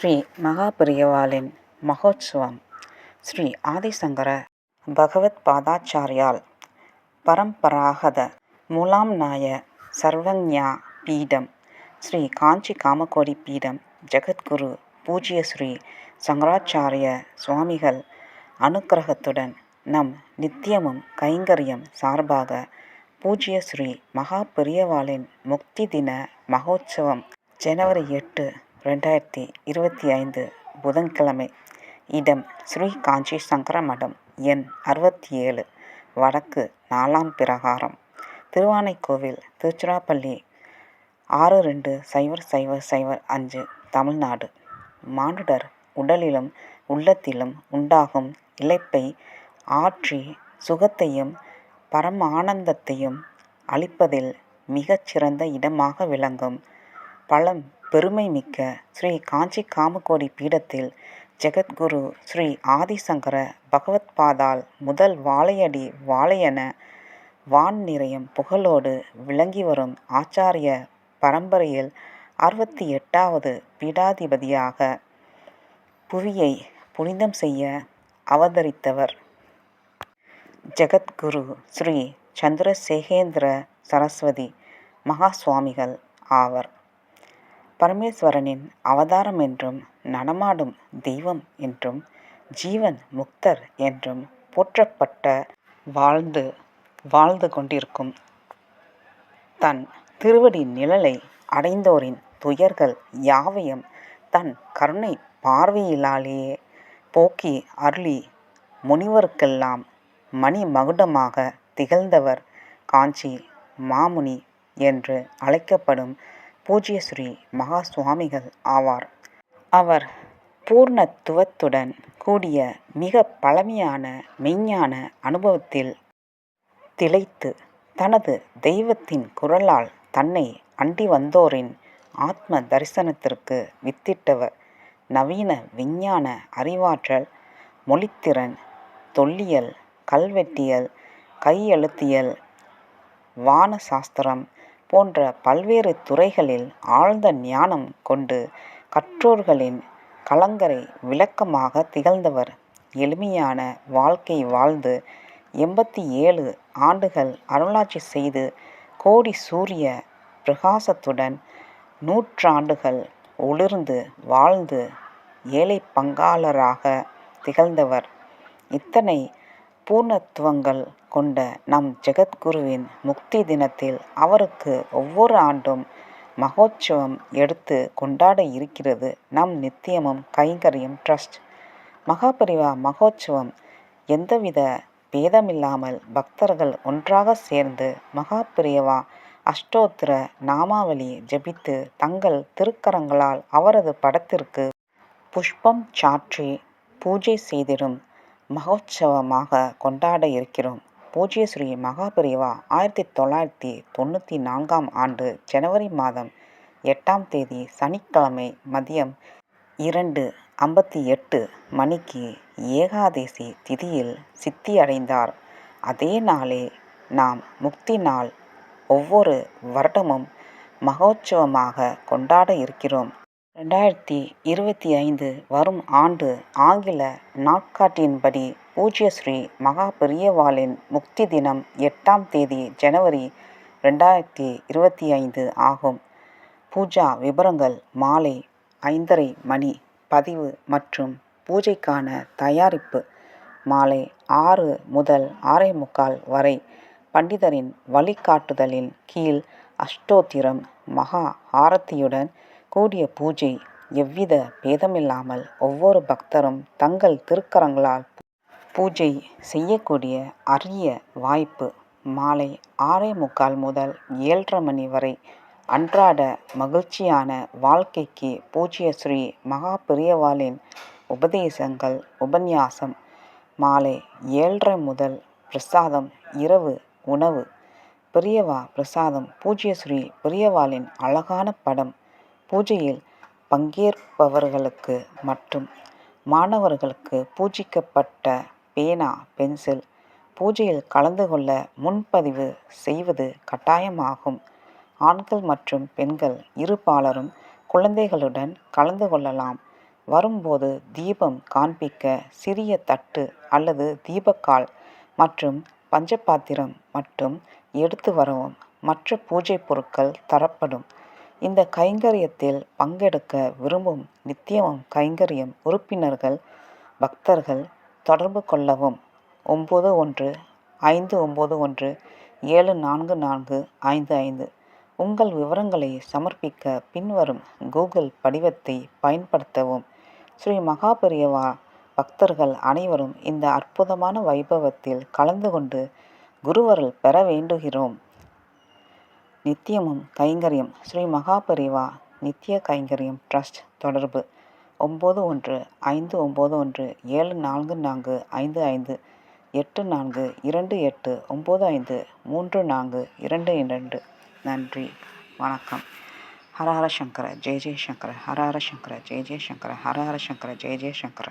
ஸ்ரீ மகாபிரியவாளின் மகோத்சவம் ஸ்ரீ ஆதிசங்கர பகவத் பாதாச்சாரியால் பரம்பராகத மூலாம்நாய சர்வஞ்ஞா பீடம் ஸ்ரீ காஞ்சி காமகோடி பீடம் ஜெகத்குரு பூஜ்ய ஸ்ரீ சங்கராச்சாரிய சுவாமிகள் அனுக்கிரகத்துடன் நம் நித்தியமும் கைங்கரியம் சார்பாக பூஜ்ய ஸ்ரீ மகா பெரியவாளின் முக்தி தின மகோத்சவம் ஜனவரி எட்டு ரெண்டாயிரத்தி இருபத்தி ஐந்து புதன்கிழமை இடம் ஸ்ரீ காஞ்சி சங்கர மடம் எண் அறுபத்தி ஏழு வடக்கு நாலாம் பிரகாரம். திருவானைக்கோவில் திருச்சிராப்பள்ளி ஆறு ரெண்டு சைவர் சைவர் சைவர் அஞ்சு தமிழ்நாடு. மானுடர் உடலிலும் உள்ளத்திலும் உண்டாகும் இழைப்பை ஆற்றி சுகத்தையும் பரமானந்தத்தையும் அளிப்பதில் மிகச்சிறந்த இடமாக விளங்கும் பழம் பெருமை மிக்க ஸ்ரீ காஞ்சி காமகோடி பீடத்தில் ஜெகத்குரு ஸ்ரீ ஆதிசங்கர பகவத்பாதால் முதல் வாழையடி வாழையென வான் நிறையும் புகழோடு விளங்கி வரும் ஆச்சாரிய பரம்பரையில் அறுபத்தி எட்டாவது பீடாதிபதியாக புவியை புனிதம் செய்ய அவதரித்தவர். ஜெகத்குரு ஸ்ரீ சந்திரசேகேந்திர சரஸ்வதி மகா சுவாமிகள் ஆவர். பரமேஸ்வரனின் அவதாரம் என்றும் நடமாடும் தெய்வம் என்றும் ஜீவன் முக்தர் என்றும் போற்றப்பட்ட வாழ்ந்து வாழ்ந்து கொண்டிருக்கும் தன் திருவடி நிழலை அடைந்தோரின் துயர்கள் யாவையும் தன் கருணை பார்வையிலாலேயே போக்கி அருளி முனிவருக்கெல்லாம் மணிமகுடமாக திகழ்ந்தவர் காஞ்சி மாமுனி என்று அழைக்கப்படும் பூஜ்ய ஸ்ரீ மகா சுவாமிகள் ஆவார். அவர் பூர்ணத்துவத்துடன் கூடிய மிக பழமையான மெய்ஞான அனுபவத்தில் திளைத்து தனது தெய்வத்தின் குரலால் தன்னை அண்டி வந்தோரின் ஆத்ம தரிசனத்திற்கு வித்திட்டவர். நவீன விஞ்ஞான அறிவாற்றல் மொழித்திறன் தொல்லியல் கல்வெட்டியல் கையெழுத்தியல் வான சாஸ்திரம் போன்ற பல்வேறு துறைகளில் ஆழ்ந்த ஞானம் கொண்டு கற்றோர்களின் கலங்கரை விளக்கமாக திகழ்ந்தவர். எளிமையான வாழ்க்கை வாழ்ந்து எண்பத்தி ஏழு ஆண்டுகள் அருளாட்சி செய்து கோடி சூரிய பிரகாசத்துடன் நூற்றாண்டுகள் ஒளிர்ந்து வாழ்ந்து ஏழை பங்காளராக திகழ்ந்தவர். இத்தனை பூர்ணத்துவங்கள் கொண்ட நம் ஜெகத்குருவின் முக்தி தினத்தில் அவருக்கு ஒவ்வொரு ஆண்டும் மகோத்சவம் எடுத்து கொண்டாட இருக்கிறது நம் நித்தியமும் கைங்கரியம் ட்ரஸ்ட். மகாபரிவா மகோத்சவம் எந்தவித பேதமில்லாமல் பக்தர்கள் ஒன்றாக சேர்ந்து மகாபிரியவா அஷ்டோத்திர நாமாவளி ஜபித்து தங்கள் திருக்கரங்களால் அவரது படத்திற்கு புஷ்பம் சாற்றி பூஜை செய்திடும் மகோத்சவமாக கொண்டாட இருக்கிறோம். பூஜ்ய ஸ்ரீ மகாபிரிவா ஆயிரத்தி தொள்ளாயிரத்தி தொண்ணூற்றி நான்காம் ஆண்டு ஜனவரி மாதம் எட்டாம் தேதி சனிக்கிழமை மதியம் இரண்டு ஐம்பத்தி எட்டு மணிக்கு ஏகாதேசி திதியில் சித்தியடைந்தார் அதே நாளே நாம் முக்தி நாள். ஒவ்வொரு வருடமும் மகோத்சவமாக கொண்டாட இருக்கிறோம். ரெண்டாயிரத்தி இருபத்தி ஐந்து வரும் ஆண்டு ஆங்கில நாட்காட்டியின்படி பூஜ்ய ஸ்ரீ மகா பெரியவாளின் முக்தி தினம் எட்டாம் தேதி ஜனவரி ரெண்டாயிரத்தி இருபத்தி ஐந்து ஆகும். பூஜா விபரங்கள் மாலை ஐந்தரை மணி பதிவு மற்றும் பூஜைக்கான தயாரிப்பு மாலை ஆறு முதல் ஆறே முக்கால் வரை பண்டிதரின் வழிகாட்டுதலின் கீழ் அஷ்டோத்திரம் மகா ஆரத்தியுடன் கூடிய பூஜை எவ்வித பேதமில்லாமல் ஒவ்வொரு பக்தரும் தங்கள் திருக்கரங்களால் பூஜை செய்யக்கூடிய அரிய வாய்ப்பு மாலை ஆறே முக்கால் முதல் ஏழரை மணி வரை அன்றாட மகிழ்ச்சியான வாழ்க்கைக்கு பூஜ்ய ஸ்ரீ மகா பெரியவாளின் உபதேசங்கள் உபன்யாசம் மாலை ஏழரை முதல் பிரசாதம் இரவு உணவு பெரியவா பிரசாதம் பூஜ்ய ஸ்ரீ பெரியவாளின் அழகான படம் பூஜையில் பங்கேற்பவர்களுக்கு மற்றும் மாணவர்களுக்கு பூஜிக்கப்பட்ட பேனா பென்சில் பூஜையில் கலந்து கொள்ள முன்பதிவு செய்வது கட்டாயமாகும். ஆண்கள் மற்றும் பெண்கள் இருபாலரும் குழந்தைகளுடன் கலந்து கொள்ளலாம். வரும்போது தீபம் காண்பிக்க சிறிய தட்டு அல்லது தீபக்கால் மற்றும் பஞ்சபாத்திரம் மட்டும் எடுத்து வரவும். மற்ற பூஜை பொருட்கள் தரப்படும். இந்த கைங்கரியத்தில் பங்கெடுக்க விரும்பும் நித்தியமும் கைங்கரியம் உறுப்பினர்கள் பக்தர்கள் தொடர்பு கொள்ளவும். ஒம்பது ஒன்று ஐந்து ஒம்பது ஒன்று ஏழு நான்கு நான்கு ஐந்து ஐந்து. உங்கள் விவரங்களை சமர்ப்பிக்க பின்வரும் கூகுள் படிவத்தை பயன்படுத்தவும். ஸ்ரீ மகாபெரியவா பக்தர்கள் அனைவரும் இந்த அற்புதமான வைபவத்தில் கலந்து கொண்டு குருவருள் பெற வேண்டுகிறோம். நித்தியமும் கைங்கரியம். ஸ்ரீ மகாபரிவா நித்திய கைங்கரியம் ட்ரஸ்ட் தொடர்பு. ஒம்பது ஒன்று ஐந்து ஒம்பது ஒன்று ஏழு நான்கு நான்கு ஐந்து ஐந்து எட்டு நான்கு இரண்டு எட்டு ஒம்பது ஐந்து மூன்று நான்கு இரண்டு இரண்டு. நன்றி வணக்கம். ஹரஹர சங்கர ஜெய ஜெயசங்கர ஹரஹர சங்கர ஜெய ஜெயசங்கர ஹரஹர சங்கர ஜெய ஜெயசங்கர